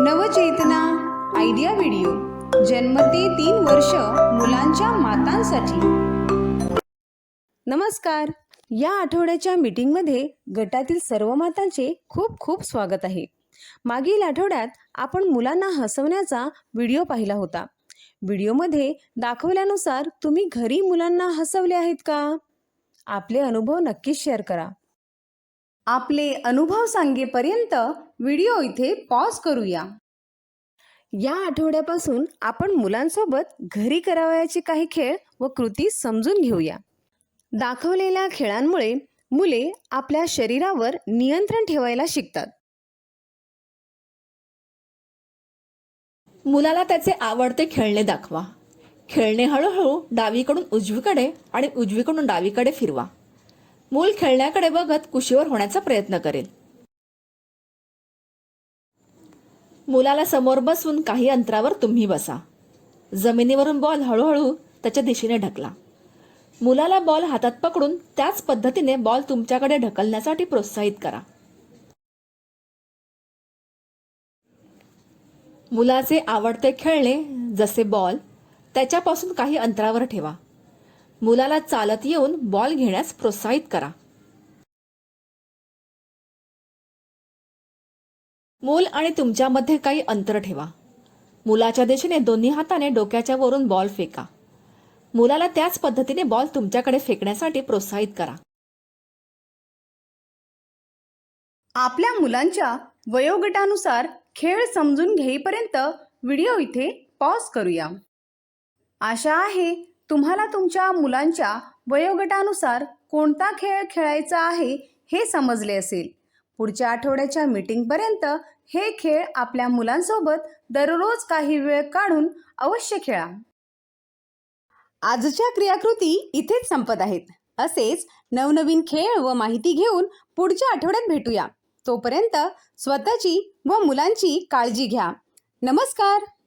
नवचेतना idea video. जन्मते तीन वर्ष मुलांच्या मातांसाठी. नमस्कार. या आठवड्याच्या मीटिंगमध्ये गटातील सर्व मातांचे खूप खूप स्वागत आहे. मागील आठवड्यात आपण मुलांना हसवण्याचा व्हिडिओ पाहिला होता. व्हिडिओमध्ये दाखवल्यानुसार तुम्ही घरी मुलांना हसवले आहेत का? आपले अनुभव नक्कीच शेअर करा. आपले अनुभव सांगेपर्यंत व्हिडिओ इथे पॉज करूया. या आठवड्यापासून आपण मुलांसोबत घरी करावयाचे काही खेळ व कृती समजून घेऊया. दाखवलेल्या खेळांमुळे मुले आपल्या शरीरावर नियंत्रण ठेवायला शिकतात. मुलाला त्याचे आवडते खेळणे दाखवा. खेळणे हळूहळू डावीकडून उजवीकडे आणि उजवीकडून डावीकडे फिरवा. मूल खेळण्याकडे बघत कुशीवर होण्याचा प्रयत्न करेल. मुलाला समोर बसून काही अंतरावर तुम्ही बसा. जमिनीवरून बॉल हळूहळू त्याच्या दिशेने ढकला. मुलाला बॉल हातात पकडून त्याच पद्धतीने बॉल तुमच्याकडे ढकलण्यासाठी प्रोत्साहित करा. मुलाचे आवडते खेळणे जसे बॉल त्याच्यापासून काही अंतरावर ठेवा. मुलाला चालत येऊन बॉल घेण्यास प्रोत्साहित करा. मूल आणि तुमच्यामध्ये काही अंतर ठेवा. मुलाच्या दिशेने दोन्ही हाताने डोक्याच्या वरून बॉल फेका. मुलाला त्याच पद्धतीने बॉल तुमच्याकडे फेकण्यासाठी प्रोत्साहित करा. आपल्या मुलांच्या वयोगटानुसार खेळ समजून घेईपर्यंत व्हिडिओ इथे पॉज करूया. आशा आहे तुम्हाला तुमच्या मुलांच्या वयोगटानुसार कोणता खेळ खेळायचा आहे हे समजले असेल. पुढच्या आठवड्याच्या मीटिंगपर्यंत हे खेळ आपल्या मुलांसोबत दररोज काही वेळ काढून अवश्य खेळा. आजच्या क्रियाकृती इथेच संपत आहेत. असेच नवनवीन खेळ व माहिती घेऊन पुढच्या आठवड्यात भेटूया. तोपर्यंत स्वतःची व मुलांची काळजी घ्या. नमस्कार!